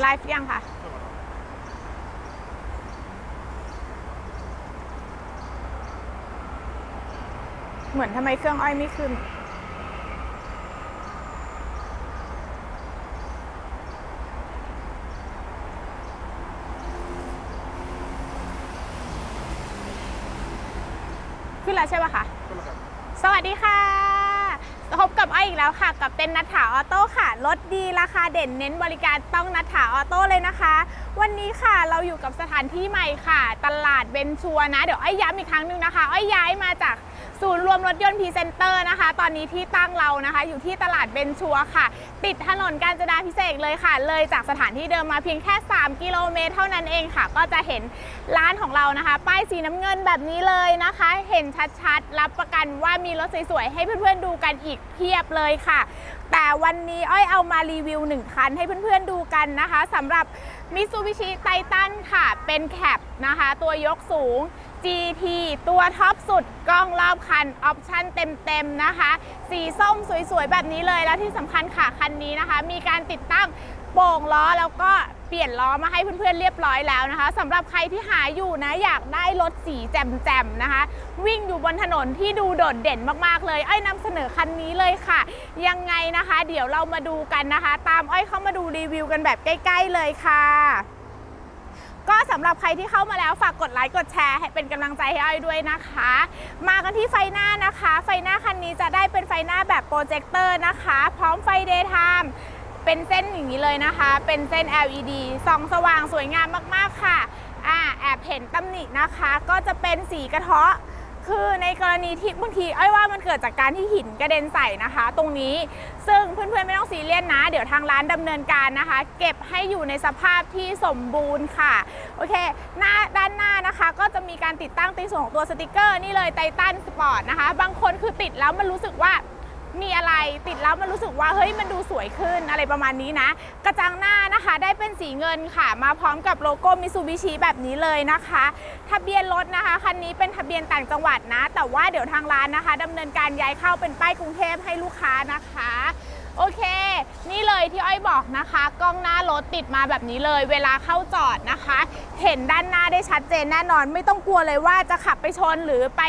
ไลฟ์ยังค่ะเหมือนทำไมเครื่องอ้อยไม่ขึ้น ขึ้นแล้วใช่ปะคะ สวัสดีค่ะ พบกับอ้อยอีกแล้วค่ะ กับเป็นนัทถาออโต้ค่ะ รถดีราคาเด่นเน้นบริการต้องนัทถาออโต้เลยนะคะ วันนี้ค่ะเราอยู่กับสถานที่ใหม่ค่ะ ตลาดเบนชัวนะ เดี๋ยวอ้อยย้ำอีกครั้งหนึงนะคะ อ้อยย้ายมาจาก ศูนย์รวมรถยนต์พรีเซนเตอร์นะคะ ตอนนี้ที่ตั้งเรานะคะ อยู่ที่ตลาดเบนชัวค่ะ ติดถนนกาญจนาพิเศษกเลยค่ะ เลยจากสถานที่เดิมมาเพียงแค่ 3 กิโลเมตรเท่านั้นเองค่ะ ก็จะเห็นร้านของเรานะคะ ป้ายสีน้ำเงินแบบนี้เลยนะคะ เห็นชัดๆ รับประกันว่ามีรถสวยๆ ให้เพื่อนๆดูกันอีกเพียบเลยค่ะ แต่วันนี้อ้อยเอามารีวิว 1 คันให้เพื่อนๆดูกันนะคะสำหรับ Mitsubishi Titan ค่ะ เป็นแคปนะคะ ตัวยกสูง GT ตัวท็อปสุดกล้องรอบคัน ออปชั่นเต็มๆนะคะ สีส้มสวยๆ แบบนี้เลยแล้วที่สำคัญค่ะคันนี้นะคะ มีการติดตั้งโป่งล้อแล้วก็เปลี่ยนล้อมาให้เพื่อนๆเรียบร้อยแล้วนะคะสำหรับใครที่หาอยู่นะอยากได้รถสีแจ่มๆนะคะ วิ่งอยู่บนถนนที่ดูโดดเด่นมากๆเลยอ้อยนำเสนอคันนี้เลยค่ะ ยังไงนะคะ เดี๋ยวเรามาดูกันนะคะ ตามอ้อยเข้ามาดูรีวิวกันแบบใกล้ ๆ เลยค่ะ ก็สำหรับใครที่เข้ามาแล้วฝากกดไลค์กดแชร์ให้เป็นกำลังใจให้อ้อยด้วยนะคะ มากันที่ไฟหน้านะคะ ไฟหน้าคันนี้จะได้เป็นไฟหน้าแบบโปรเจคเตอร์นะคะ พร้อมไฟเดย์ไทม์เป็นเส้นอย่างนี้เลยนะคะ เป็นเส้น LED ส่องสว่างสวยงามมากๆค่ะอ่าแอบเห็นตำหนินะคะ ก็จะเป็นสีกระเทาะ คือในกรณีที่บางทีอ้อยว่ามันเกิดจากการที่หินกระเด็นใส่นะคะ ตรงนี้ซึ่งเพื่อนๆไม่ต้องซีเรียสนะ เดี๋ยวทางร้านดำเนินการนะคะ เก็บให้อยู่ในสภาพที่สมบูรณ์ค่ะโอเคหน้าด้านหน้านะคะ ก็จะมีการติดตั้งตีส่วนของตัวสติกเกอร์นี่เลยไททันสปอร์ตนะคะ บางคนคือติดแล้วมันรู้สึกว่า มีอะไรติดแล้วมันรู้สึกว่าเฮ้ยมันดูสวยขึ้นอะไรประมาณนี้นะ กระจังหน้านะคะได้เป็นสีเงินค่ะ มาพร้อมกับโลโก้มิซูบิชิแบบนี้เลยนะคะ ทะเบียนรถนะคะคันนี้เป็นทะเบียนต่างจังหวัดนะ แต่ว่าเดี๋ยวทางร้านนะคะดำเนินการย้ายเข้าเป็นป้ายกรุงเทพให้ลูกค้านะคะโอเค นี่เลยที่อ้อยบอกนะคะ กล้องหน้ารถติดมาแบบนี้เลย เวลาเข้าจอดนะคะ เห็นด้านหน้าได้ชัดเจนแน่นอน ไม่ต้องกลัวเลยว่าจะขับไปชนหรือไป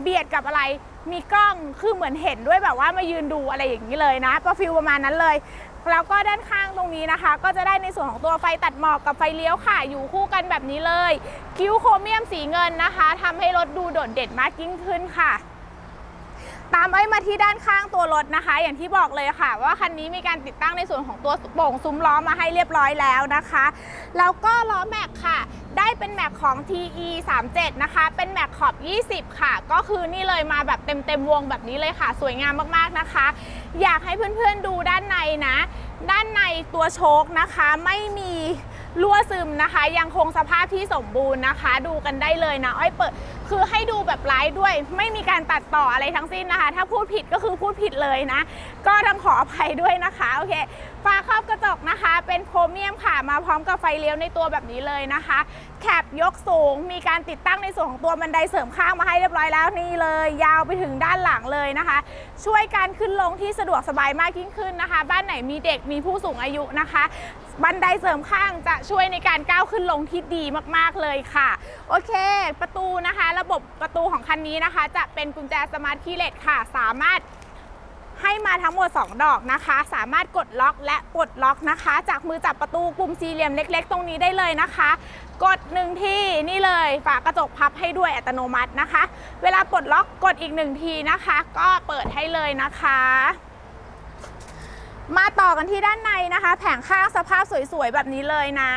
เบียดกับอะไร มีกล้องคือเหมือนเห็นด้วยแบบว่ามายืนดูอะไรอย่างนี้เลยนะประฟิลประมาณนั้นเลย แล้วก็ด้านข้างตรงนี้นะคะ ก็จะได้ในส่วนของตัวไฟตัดหมอกกับไฟเลี้ยวค่ะ อยู่คู่กันแบบนี้เลย คิ้วโครเมียมสีเงินนะคะทำให้รถดูโดดเด่นมากยิ่งขึ้นค่ะตามไอ้มาที่ด้านข้างตัวรถนะคะ อย่างที่บอกเลยค่ะ ว่าคันนี้มีการติดตั้งในส่วนของตัวโป่งซุ้มล้อมาให้เรียบร้อยแล้วนะคะ แล้วก็ล้อแม็กค่ะได้เป็นแม็กของ TE 37นะคะ เป็นแม็กขอบ 20 ค่ะ ก็คือนี่เลยมาแบบเต็มเต็มๆวงแบบนี้เลยค่ะ สวยงามมากๆนะคะ อยากให้เพื่อนๆดูด้านในนะ ด้านในตัวโชคนะคะ ไม่มีรั่วซึมนะคะ ยังคงสภาพที่สมบูรณ์นะคะ ดูกันได้เลยนะ อ้อยเปิด คือให้ดูแบบไลฟ์ด้วย ไม่มีการตัดต่ออะไรทั้งสิ้นนะคะ ถ้าพูดผิดก็คือพูดผิดเลยนะ ก็ต้องขออภัยด้วยนะคะ โอเค ฝาครอบกระจกนะคะ เป็นโครเมียมค่ะ มาพร้อมกับไฟเลี้ยวในตัวแบบนี้เลยนะคะ แคปยกสูง มีการติดตั้งในส่วนของตัวบันไดเสริมข้างมาให้เรียบร้อยแล้วนี่เลย ยาวไปถึงด้านหลังเลยนะคะ ช่วยการขึ้นลงที่สะดวกสบายมากยิ่งขึ้นนะคะ บ้านไหนมีเด็กมีผู้สูงอายุนะคะ บันไดเสริมข้างจะช่วยในการก้าวขึ้นลงที่ดีมากๆเลยค่ะ โอเค ประตูนะคะ ระบบประตูของคันนี้นะคะ จะเป็นกุญแจสมาร์ทคีย์เลสค่ะ สามารถ ให้มาทั้งหมด 2 ดอกนะคะ สามารถกดล็อกและปลดล็อกนะคะ จากมือจับประตูปุ่มสี่เหลี่ยมเล็ก ๆ ตรงนี้ได้เลยนะคะ กดหนึ่งทีนี่เลยฝากระจกพับให้ด้วยอัตโนมัตินะคะ เวลาปลดล็อกกดอีกหนึ่งทีนะคะ ก็เปิดให้เลยนะคะมาต่อกันที่ด้านในนะคะ แผงข้างสภาพสวยๆ แบบนี้เลยนะ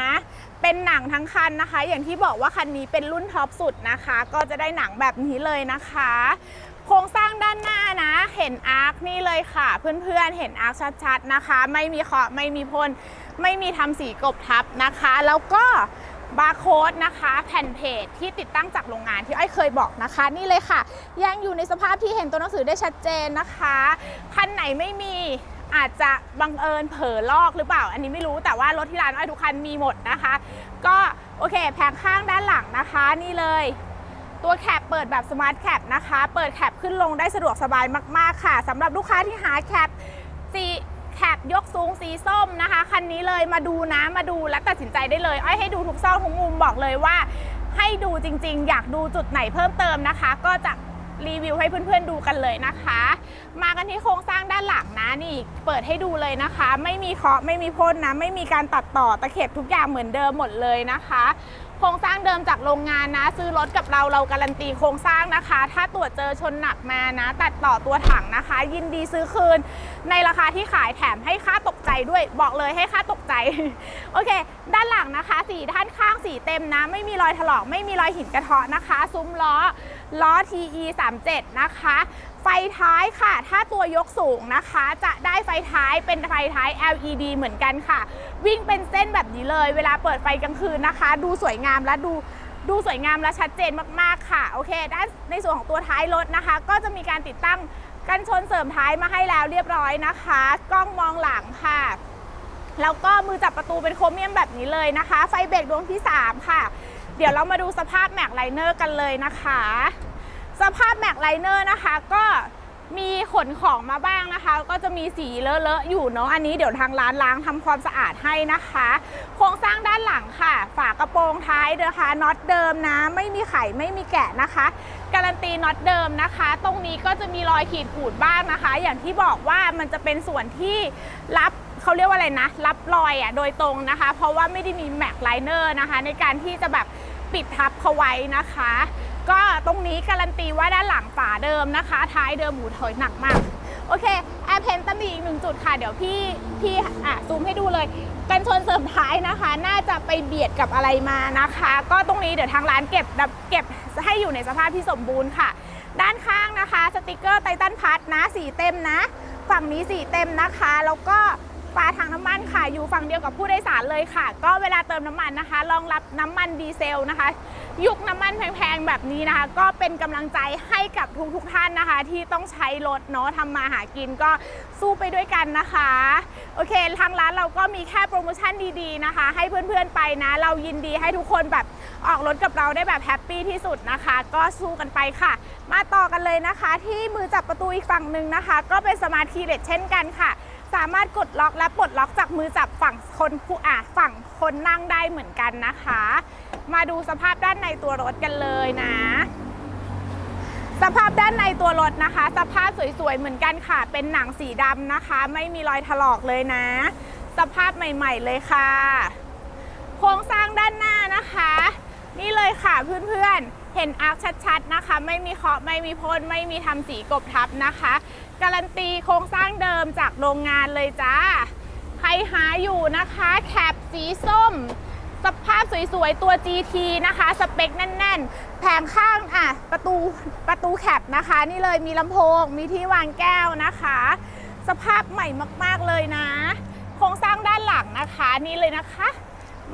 เป็นหนังทั้งคันนะคะ อย่างที่บอกว่าคันนี้เป็นรุ่นท็อปสุดนะคะ ก็จะได้หนังแบบนี้เลยนะคะ โครงสร้างด้านหน้านะ เห็นอาร์คนี่เลยค่ะ เพื่อนๆ เห็นอาร์คชัดๆนะคะ ไม่มีเคาะไม่มีพ่นไม่มีทำสีกบทับนะคะ แล้วก็บาร์โค้ดนะคะ แผ่นเพจที่ติดตั้งจากโรงงานที่อ้อยเคยบอกนะคะ นี่เลยค่ะ ยังอยู่ในสภาพที่เห็นตัวหนังสือได้ชัดเจนนะคะคันไหนไม่มีอาจจะบังเอิญเผลอลอกหรือเปล่า อันนี้ไม่รู้แต่ว่ารถที่ร้านอ้อยทุกคันมีหมดนะคะ ก็โอเค แผงข้างด้านหลังนะคะ นี่เลย ตัวแคปเปิดแบบสมาร์ทแคปนะคะ เปิดแคปขึ้นลงได้สะดวกสบายมาก ๆ ค่ะสำหรับลูกค้าที่หาแคป G แคปยกสูงสีส้มนะคะ คันนี้เลยมาดูนะมาดูและตัดสินใจได้เลยอ้อยให้ดูทุกซอกทุกมุมบอกเลยว่า ให้ดูจริง ๆ อยากดูจุดไหนเพิ่มเติมนะคะ ก็จะรีวิวให้เพื่อนๆดูกันเลยนะคะ มากันที่โครงสร้างด้านหลังนะนี่เปิดให้ดูเลยนะคะ ไม่มีเคาะไม่มีพ่นนะ ไม่มีการตัดต่อตะเข็บทุกอย่างเหมือนเดิมหมดเลยนะคะ ครงสร้างเดิมจากโรงงานนะ ซื้อรถกับเราเราการันตีโครงสร้างนะคะ ถ้าตรวจเจอชนหนักมานะ ตัดต่อตัวถังนะคะ ยินดีซื้อคืน ในราคาที่ขายแถมให้ค่าตกใจด้วย บอกเลยให้ค่าตกใจ โอเค ด้านหลังนะคะสีด้านข้างสีเต็มนะ ไม่มีรอยถลอกไม่มีรอยหินกระเทาะนะคะ ซุ้มล้อล้อ TE 37นะคะ ไฟท้ายค่ะ ถ้าตัวยกสูงนะคะ จะได้ไฟท้ายเป็นไฟท้าย LED เหมือนกันค่ะ วิ่งเป็นเส้นแบบนี้เลย เวลาเปิดไฟกลางคืนนะคะ ดูสวยงามและดูดูสวยงามและชัดเจนมากๆค่ะ โอเค ด้านในส่วนของตัวท้ายรถนะคะ ก็จะมีการติดตั้งกันชนเสริมท้ายมาให้แล้วเรียบร้อยนะคะ กล้องมองหลังค่ะ แล้วก็มือจับประตูเป็นโครเมียมแบบนี้เลยนะคะ ไฟเบรกดวงที่ 3 ค่ะ เดี๋ยวเรามาดูสภาพแม็กไลเนอร์กันเลยนะคะ สภาพแม็กไลเนอร์นะคะก็มีขนของมาบ้างนะคะ ก็จะมีสีเลอะๆอยู่เนาะอันนี้เดี๋ยวทางร้านล้างทำความสะอาดให้นะคะ โครงสร้างด้านหลังค่ะ ฝากระโปรงท้ายนะคะน็อตเดิมนะ ไม่มีไขไม่มีแกะนะคะ การันตีน็อตเดิมนะคะ ตรงนี้ก็จะมีรอยขีดขูดบ้างนะคะ อย่างที่บอกว่ามันจะเป็นส่วนที่รับเขาเรียกว่าอะไรนะ รับรอยอะโดยตรงนะคะ เพราะว่าไม่ได้มีแม็กไลเนอร์นะคะ ในการที่จะแบบปิดทับเขาไว้นะคะ ก็ตรงนี้การันตีว่าด้านหลังฝาเดิมนะคะ ท้ายเดิมหมูถอยหนักมาก โอเคแอร์เพนตมีอีกหนึ่งจุดค่ะ เดี๋ยวพี่พี่อะซูมให้ดูเลย กันชนเสริมท้ายนะคะ น่าจะไปเบียดกับอะไรมานะคะ ก็ตรงนี้เดี๋ยวทางร้านเก็บเก็บให้อยู่ในสภาพที่สมบูรณ์ค่ะ ด้านข้างนะคะ สติกเกอร์ไททันพัทนะสีเต็มนะ ฝั่งนี้สีเต็มนะคะ แล้วก็ฝาถังน้ำมันค่ะ อยู่ฝั่งเดียวกับผู้โดยสารเลยค่ะ ก็เวลาเติมน้ำมันนะคะ รองรับน้ำมันดีเซลนะคะ ยุคน้ำมันแพงๆแบบนี้นะคะ ก็เป็นกำลังใจให้กับทุกๆท่านนะคะ ที่ต้องใช้รถเนาะทำมาหากินก็สู้ไปด้วยกันนะคะ โอเค ทางร้านเราก็มีแค่โปรโมชั่นดีๆนะคะ ให้เพื่อนๆไปนะ เรายินดีให้ทุกคนแบบออกรถกับเราได้แบบแฮปปี้ที่สุดนะคะ ก็สู้กันไปค่ะ มาต่อกันเลยนะคะ ที่มือจับประตูอีกฝั่งหนึ่งนะคะ ก็เป็นสมาร์ทคีย์เลสเช่นกันค่ะสามารถกดล็อกและปลดล็อกจากมือจับฝั่งคนผู้อะฝั่งคนนั่งได้เหมือนกันนะคะ มาดูสภาพด้านในตัวรถกันเลยนะ สภาพด้านในตัวรถนะคะ สภาพสวยๆเหมือนกันค่ะ เป็นหนังสีดำนะคะ ไม่มีรอยถลอกเลยนะ สภาพใหม่ๆเลยค่ะ โครงสร้างด้านหน้านะคะ นี่เลยค่ะเพื่อนๆเห็นอาร์คชัดๆนะคะ ไม่มีเคาะไม่มีพ่นไม่มีทำสีกบทับนะคะ การันตีโครงสร้างเดิมจากโรงงานเลยจ้าใครหาอยู่นะคะ แคปสีส้ม สภาพสวยๆ ตัว GT นะคะ สเปคแน่น ๆ แผงข้างอะประตูประตูแคปนะคะ นี่เลยมีลำโพง มีที่วางแก้วนะคะ สภาพใหม่มากๆเลยนะ โครงสร้างด้านหลังนะคะ นี่เลยนะคะ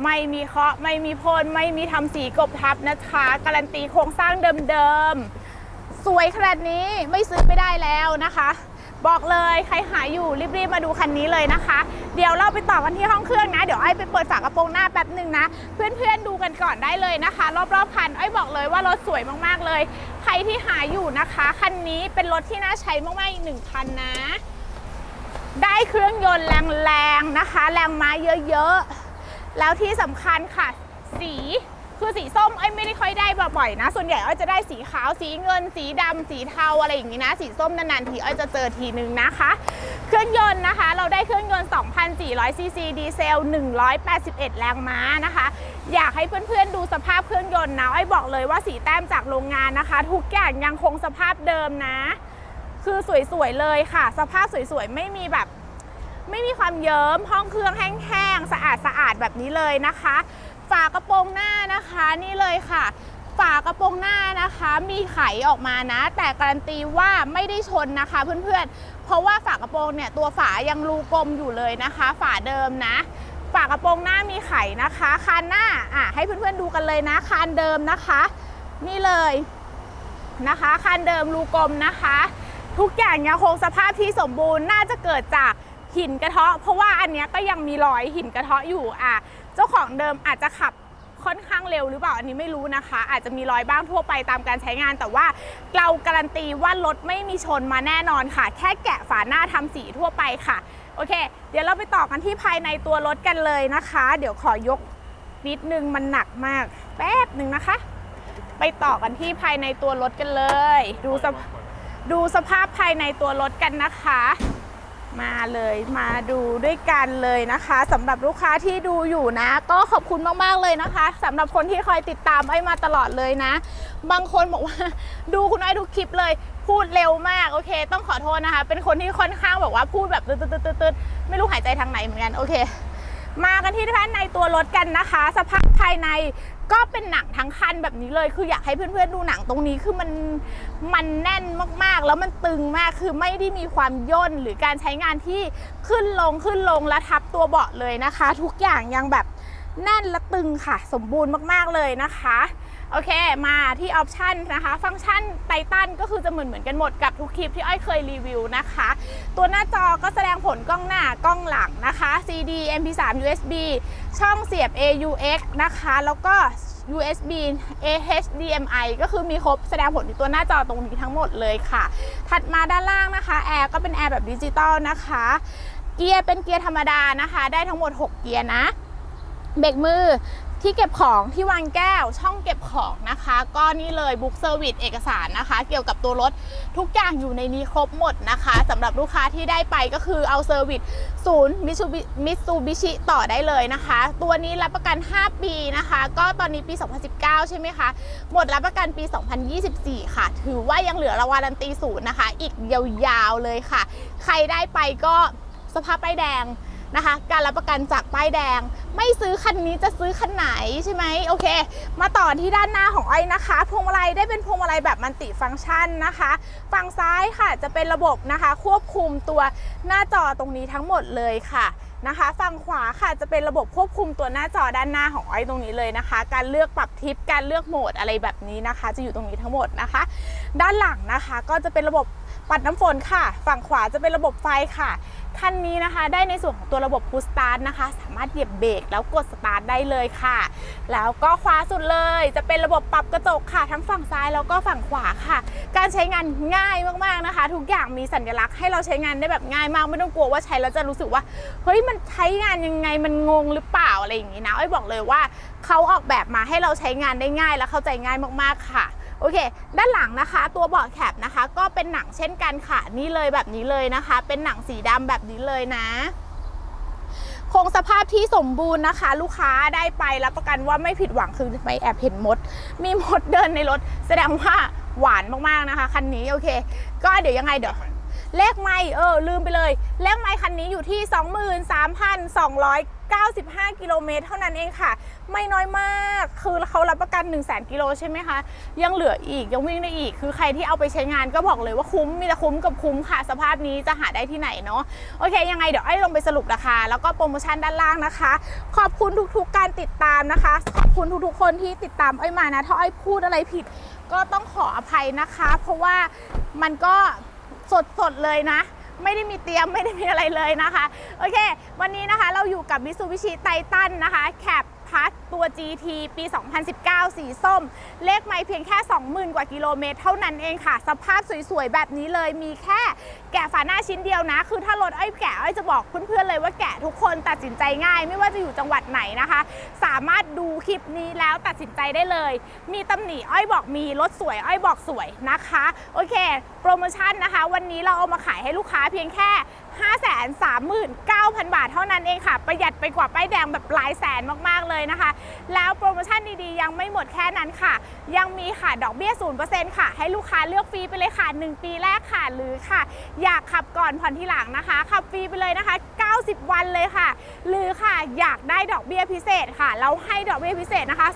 ไม่มีเคาะไม่มีพ่นไม่มีทำสีกบทับนะคะ การันตีโครงสร้างเดิมๆ สวยขนาดนี้ไม่ซื้อไม่ได้แล้วนะคะ บอกเลยใครหาอยู่รีบๆมาดูคันนี้เลยนะคะ เดี๋ยวเราไปต่อกันที่ห้องเครื่องนะ เดี๋ยวไอ้ไปเปิดฝากระโปรงหน้าแป๊บหนึ่งนะ เพื่อนๆดูกันก่อนได้เลยนะคะ รอบๆคันไอ้บอกเลยว่ารถสวยมากๆเลย ใครที่หาอยู่นะคะคันนี้เป็นรถที่น่าใช้มากๆอีกหนึ่งคันนะ ได้เครื่องยนต์แรงๆนะคะ แรงม้าเยอะๆแล้วที่สำคัญค่ะ สี คือสีส้มไอ้ไม่ได้ค่อยได้บ่อยๆนะ ส่วนใหญ่อ้อยจะได้สีขาวสีเงิน สีดำสีเทาอะไรอย่างนี้นะ สีส้มนานๆทีอ้อยจะเจอทีนึงนะคะ เครื่องยนต์นะคะ เราได้เครื่องยนต์ 2,400 ซีซีดีเซล 181 แรงม้านะคะ อยากให้เพื่อนๆดูสภาพเครื่องยนต์นะอ้อยบอกเลยว่าสีแต้มจากโรงงานนะคะ ทุกอย่างยังคงสภาพเดิมนะ คือสวยๆเลยค่ะ สภาพสวยๆไม่มีแบบไม่มีความเยิ้มห้องเครื่องแห้งๆสะอาดๆแบบนี้เลยนะคะ ฝากระโปรงหน้านะคะนี่เลยค่ะ ฝากระโปรงหน้านะคะ มีไขออกมานะ แต่การันตีว่าไม่ได้ชนนะคะเพื่อนๆ เพราะว่าฝากระโปรงเนี่ยตัวฝายังรูกลมอยู่เลยนะคะ ฝาเดิมนะ ฝากระโปรงหน้ามีไขนะคะคานหน้าอะให้เพื่อนๆดูกันเลยนะคานเดิมนะคะ นี่เลยนะคะคานเดิมรูกลมนะคะ ทุกอย่างยังคงสภาพที่สมบูรณ์น่าจะเกิดจากหินกระเทาะเพราะว่าอันเนี้ยก็ยังมีรอยหินกระเทาะอยู่อะ จ้าของเดิมอาจจะขับค่อนข้างเร็วหรือเปล่าอันนี้ไม่รู้นะคะ อาจจะมีรอยบ้างทั่วไปตามการใช้งาน แต่ว่าเราการันตีว่ารถไม่มีชนมาแน่นอนค่ะ แค่แกะฝาหน้าทำสีทั่วไปค่ะโอเค เดี๋ยวเราไปต่อกันที่ภายในตัวรถกันเลยนะคะ เดี๋ยวขอยกนิดนึงมันหนักมาก แป๊บหนึ่งนะคะ ไปต่อกันที่ภายในตัวรถกันเลย ดูสดูสภาพภายในตัวรถกันนะคะ มาเลยมาดูด้วยกันเลยนะคะสำหรับลูกค้าที่ดูอยู่นะ ก็ขอบคุณมากๆเลยนะคะสำหรับคนที่คอยติดตามไอ้มาตลอดเลยนะ บางคนบอกว่าดูคุณไอ้ทุกคลิปเลยพูดเร็วมากโอเค ต้องขอโทษนะคะ เป็นคนที่ค่อนข้างแบบว่าพูดแบบตืดๆๆไม่รู้หายใจทางไหนเหมือนกันโอเค มากันที่ด้านในตัวรถกันนะคะ สภาพภายใน ก็เป็นหนังทั้งคันแบบนี้เลย คืออยากให้เพื่อนๆดูหนังตรงนี้คือมันมันแน่นมากๆ แล้วมันตึงมากคือไม่ได้มีความย่นหรือการใช้งานที่ขึ้นลงขึ้นลงและทับตัวเบาะเลยนะคะ ทุกอย่างยังแบบแน่นและตึงค่ะ สมบูรณ์มากๆเลยนะคะ โอเค มาที่ออปชันนะคะ ฟังก์ชันไททันก็คือจะเหมือนเหมือนกันหมดกับทุกคลิปที่อ้อยเคยรีวิวนะคะ ตัวหน้าจอก็แสดงผลกล้องหน้ากล้องหลังนะคะ CD MP3 USB ช่องเสียบ AUX นะคะ แล้วก็ USB HDMI ก็คือมีครบแสดงผลในตัวหน้าจอตรงนี้ทั้งหมดเลยค่ะ ถัดมาด้านล่างนะคะ แอร์ก็เป็นแอร์แบบดิจิตอลนะคะ เกียร์เป็นเกียร์ธรรมดานะคะ ได้ทั้งหมด 6 เกียร์นะ เบรกมือ ที่เก็บของที่วางแก้วช่องเก็บของนะคะ ก็นี่เลยบุ๊กเซอร์วิสเอกสารนะคะ เกี่ยวกับตัวรถทุกอย่างอยู่ในนี้ครบหมดนะคะสำหรับลูกค้าที่ได้ไปก็คือเอาเซอร์วิสศูนย์มิตซูบิชิต่อได้เลยนะคะ ตัวนี้รับประกัน 5 ปีนะคะ ก็ตอนนี้ปี 2019 ใช่ไหมคะ หมดรับประกันปี 2024 ค่ะ ถือว่ายังเหลือรางวัลตีศูนย์นะคะ อีกยาวๆเลยค่ะ ใครได้ไปก็สภาพป้ายแดง นะคะ การรับประกันจากป้ายแดง ไม่ซื้อคันนี้จะซื้อคันไหนใช่ไหมโอเค มาต่อที่ด้านหน้าของอ้อยนะคะ พวงมาลัยได้เป็นพวงมาลัยแบบมัลติฟังก์ชันนะคะ ฝั่งซ้ายค่ะจะเป็นระบบนะคะ ควบคุมตัวหน้าจอตรงนี้ทั้งหมดเลยค่ะนะคะ ฝั่งขวาค่ะจะเป็นระบบควบคุมตัวหน้าจอด้านหน้าของอ้อยตรงนี้เลยนะคะ การเลือกปรับทิปการเลือกโหมดอะไรแบบนี้นะคะ จะอยู่ตรงนี้ทั้งหมดนะคะ ด้านหลังนะคะก็จะเป็นระบบ ปัดน้ำฝนค่ะ ฝั่งขวาจะเป็นระบบไฟค่ะ คันนี้นะคะ ได้ในส่วนของตัวระบบพุชสตาร์ทนะคะ สามารถเหยียบเบรกแล้วกดสตาร์ทได้เลยค่ะ แล้วก็ขวาสุดเลย จะเป็นระบบปรับกระจกค่ะ ทั้งฝั่งซ้ายแล้วก็ฝั่งขวาค่ะ การใช้งานง่ายมากๆนะคะ ทุกอย่างมีสัญลักษณ์ให้เราใช้งานได้แบบง่ายมากไม่ต้องกลัวว่าใช้แล้วจะรู้สึกว่าเฮ้ยมันใช้งานยังไงมันงงหรือเปล่าอะไรอย่างนี้นะอ้อยบอกเลยว่าเขาออกแบบมาให้เราใช้งานได้ง่ายและเข้าใจง่ายมากๆค่ะ โอเค ด้านหลังนะคะ ตัวเบาะแคปนะคะ ก็เป็นหนังเช่นกันค่ะ นี่เลยแบบนี้เลยนะคะ เป็นหนังสีดำแบบนี้เลยนะคงสภาพที่สมบูรณ์นะคะ ลูกค้าได้ไปรับประกันว่าไม่ผิดหวังคือไม่แอบเห็นมด มีมดเดินในรถ แสดงว่าหวานมากๆนะคะคันนี้โอเค ก็เดี๋ยวยังไงเดี๋ยวเลขไม่เออลืมไปเลย เลขไม่คันนี้อยู่ที่ 95 กิโลเมตรเท่านั้นเองค่ะ ไม่น้อยมาก คือเขารับประกัน 1 0 0 0 0 0กิโลใช่ไหมคะ ยังเหลืออีกยังวิ่งได้อีก คือใครที่เอาไปใช้งานก็บอกเลยว่าคุ้มมีแต่คุ้มกับคุ้มค่ะ สภาพนี้จะหาได้ที่ไหนเนาะโอเค ยังไงเดี๋ยวไอ้ลงไปสรุปราคา แล้วก็โปรโมชั่นด้านล่างนะคะ ขอบคุณทุกๆการติดตามนะคะ ขอบคุณทุกๆคนที่ติดตามอ้มานะถ้าไอ้พูดอะไรผิด ก็ต้องขออภัยนะคะ เพราะว่ามันก็สดๆเลยนะ ไม่ได้มีเตรียมไม่ได้มีอะไรเลยนะคะ โอเค วันนี้นะคะเราอยู่กับ Mitsubishi Titan นะคะแคปพัท ตัว GT ปี 2019 สีส้ม เลขไม่เพียงแค่ 20,000 กว่ากิโลเมตร เท่านั้นเองค่ะ สภาพสวยๆ แบบนี้เลยมีแค่แกะฝาหน้าชิ้นเดียวนะ คือถ้ารถอ้อยแกะอ้อยจะบอกเพื่อนๆเลยว่าแกะทุกคนตัดสินใจง่าย ไม่ว่าจะอยู่จังหวัดไหนนะคะ สามารถดูคลิปนี้แล้วตัดสินใจได้เลย มีตำหนิอ้อยบอกมีรถสวยอ้อยบอกสวยนะคะ โอเค โปรโมชั่นนะคะ วันนี้เราเอามาขายให้ลูกค้าเพียงแค่539,000 บาทเท่านั้นเองค่ะ ประหยัดไปกว่าป้ายแดงแบบหลายแสนมากๆเลยนะคะแล้วโปรโมชั่นดีๆ ยังไม่หมดแค่นั้นค่ะ ยังมีค่ะดอกเบี้ย 0%ค่ะ ให้ลูกค้าเลือกฟรีไปเลยค่ะ 1 ปีแรกค่ะ หรือค่ะ อยากขับก่อนผ่อนทีหลังนะคะ ขับฟรีไปเลยนะคะ 90 วันเลยค่ะ หรือค่ะอยากได้ดอกเบี้ยพิเศษค่ะ เราให้ดอกเบี้ยพิเศษนะคะ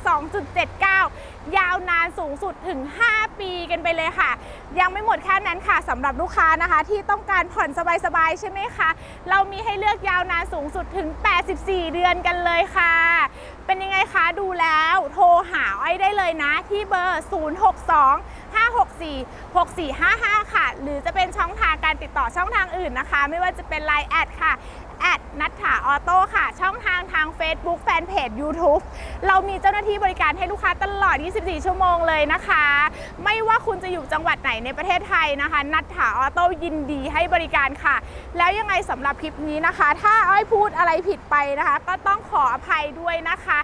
2.79 ยาวานสูงสุดถึง 5 ปีกันไปเลยค่ะ ยังไม่หมดแค่นั้นค่ะสำหรับลูกค้านะคะ ที่ต้องการผ่อนสบายๆใช่ไหมคะ เรามีให้เลือกยาวนานสูงสุดถึง 84 เดือนกันเลยค่ะ เป็นยังไงคะดูแล้วโทรหาอ้อยได้เลยนะ ที่เบอร์ 062 564 6455 ค่ะ หรือจะเป็นช่องทางการติดต่อช่องทางอื่นนะคะ ไม่ว่าจะเป็น Line แอดค่ะ แอดนัทถาออโต้ค่ะ ช่องทางทาง Facebook แฟนเพจ YouTube เรามีเจ้าหน้าที่บริการให้ลูกค้าตลอด 24 ชั่วโมงเลยนะคะ ไม่ว่าคุณจะอยู่จังหวัดไหนในประเทศไทยนะคะ นัทถาออโต้ยินดีให้บริการค่ะ แล้วยังไงสำหรับคลิปนี้นะคะ ถ้าอ้อยพูดอะไรผิดไปนะคะ ก็ต้องขออภัยด้วยนะคะ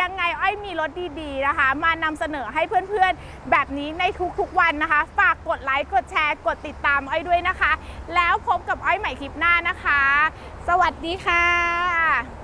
ยังไงอ้อยมีรถดีๆนะคะ มานำเสนอให้เพื่อนๆ แบบนี้ในทุกๆวันนะคะ ฝากกดไลค์กดแชร์กดติดตามอ้อยด้วยนะคะ แล้วพบกับอ้อยใหม่คลิปหน้านะคะ สวัสดีค่ะ